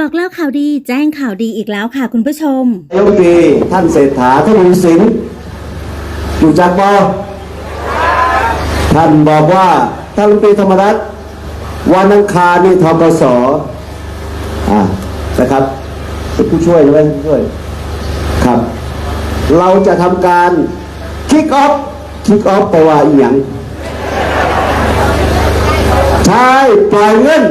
บอกเล่าข่าวดีแจ้งข่าวดีอีกแล้วค่ะคุณผู้ชมนายกรัฐมนตรีท่านเศรษฐาทวีสินอยู่จากบอท่านบอกว่าท่านรัฐมนตรีธรรมรัฐวันอังคารนี่ทกสอ่านะครับเป็นผู้ช่วยใช่ไหมผู้ช่วยครับ เราจะทำการคิกออฟคิกออฟแปลว่าอีหยังใช่ปล่อยเงิน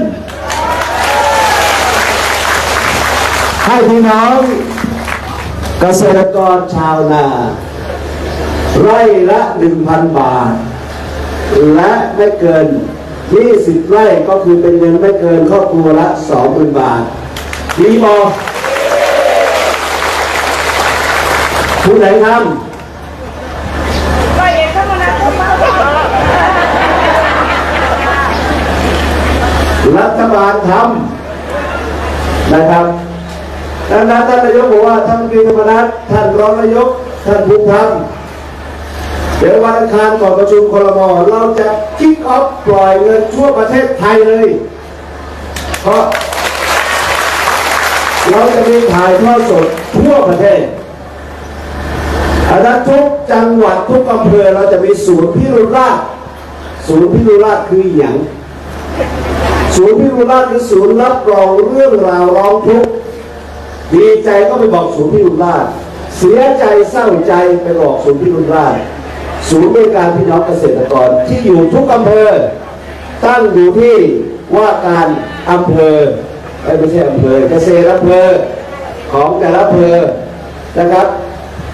ให้พี่น้องเกษตรกรชาวนา ไร่ละ1,000บาท และไม่เกิน 20 ไร่ก็คือเป็นเงินไม่เกินครอบครัวละ20,000บาทดีบอผู้ไหนทำรัฐบาลทำนะครับ ดังนั้นท่านนายกบอกว่าท่านรัฐมนตรีธรรมนัฐท่านรองนายกท่านภูมิธรรมเดี๋ยววันอังคารก่อนประชุมครมเราจะคิกออฟปล่อยเงินทั่วประเทศไทยเลย เพราะเราจะมีถ่ายทอดสดทั่วประเทศอันนั้นทุกจังหวัดทุกอำเภอเราจะมีศูนย์พิรุราชศูนย์พิรุราชคืออย่างศูนย์พิรุราชคือศูนย์รับรองเรื่องราวร้องทุกข์ ดีใจก็ไปบอกศูนย์พิรุณราชเสียใจเศร้าใจไปบอกศูนย์พิรุณราชศูนย์บริการพี่น้องเกษตรกรที่อยู่ทุกอำเภอ ตั้งอยู่ที่ว่าการอำเภอไม่ใช่อำเภอเกษตรอำเภอของแต่ละอำเภอนะครับ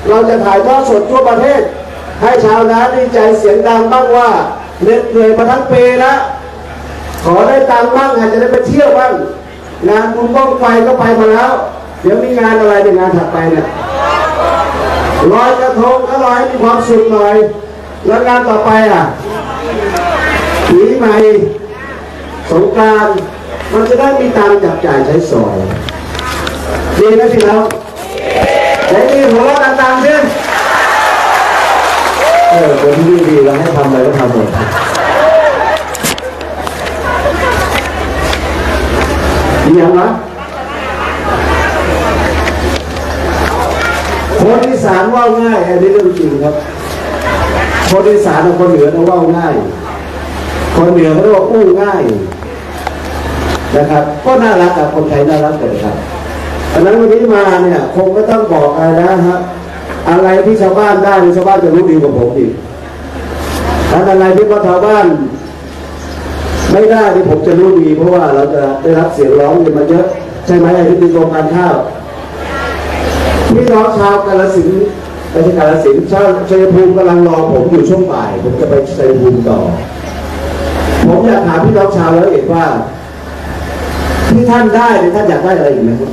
เราจะถ่ายทอดสดทั่วประเทศ ให้ชาวนาดีใจเสียงดังบ้างว่าเหน็ดเหนื่อยมาทั้งปีล้วขอได้ตังค์บ้างอาจจะได้ไปเที่ยวบ้างงานบุญบ้องไฟก็ไปมาแล้ว เดี๋ยวมีงานอะไรในงานถัดไปเนี่ยลอยกระทงก็ลอยให้มีความสุขหน่อย แล้วงานต่อไปอะปีใหม่สงกรารมันจะได้มีตังค์จับจ่ายใช้สอยดีนะพี่น้องไหนมีหัวเราะดังๆสิเออคนที่ดีเราให้ทำอะไรก็ทำหมดเรียงวะคนอี สานว่าง่ายอันนี้เรื่องจริงครับคนอีสานกับคนเหนือเขาว่าง่าย คนเหนือเขาเรียกว่าอู้ง่ายนะครับ ก็น่ารักกับคนไทยน่ารักเลยครับอันนั้นวันนี้มาเนี่ยคงไม่ต้องบอกอะไรนะครับอะไรที่ชาวบ้านได้ชาวบ้านจะรู้ดีกว่าผมอีกแล้วอะไรที่ว่าชาวบ้าน ไม่ได้ที่ผมจะรู้ดี เพราะว่าเราจะได้รับเสียงร้องเรียนมาเยอะใช่ไหมไอ้ที่ตีกรมการข้าว พี่น้องชาวกาลสินไม่ใช่กาลสินชาวชัยภูมิกำลังรอผมอยู่ช่วงบ่าย ผมจะไปชัยภูมิต่อ ผมอยากถามพี่น้องชาวแล้วเอกว่า ที่ท่านได้เนี่ยท่านอยากได้อะไรอีกไหมครับ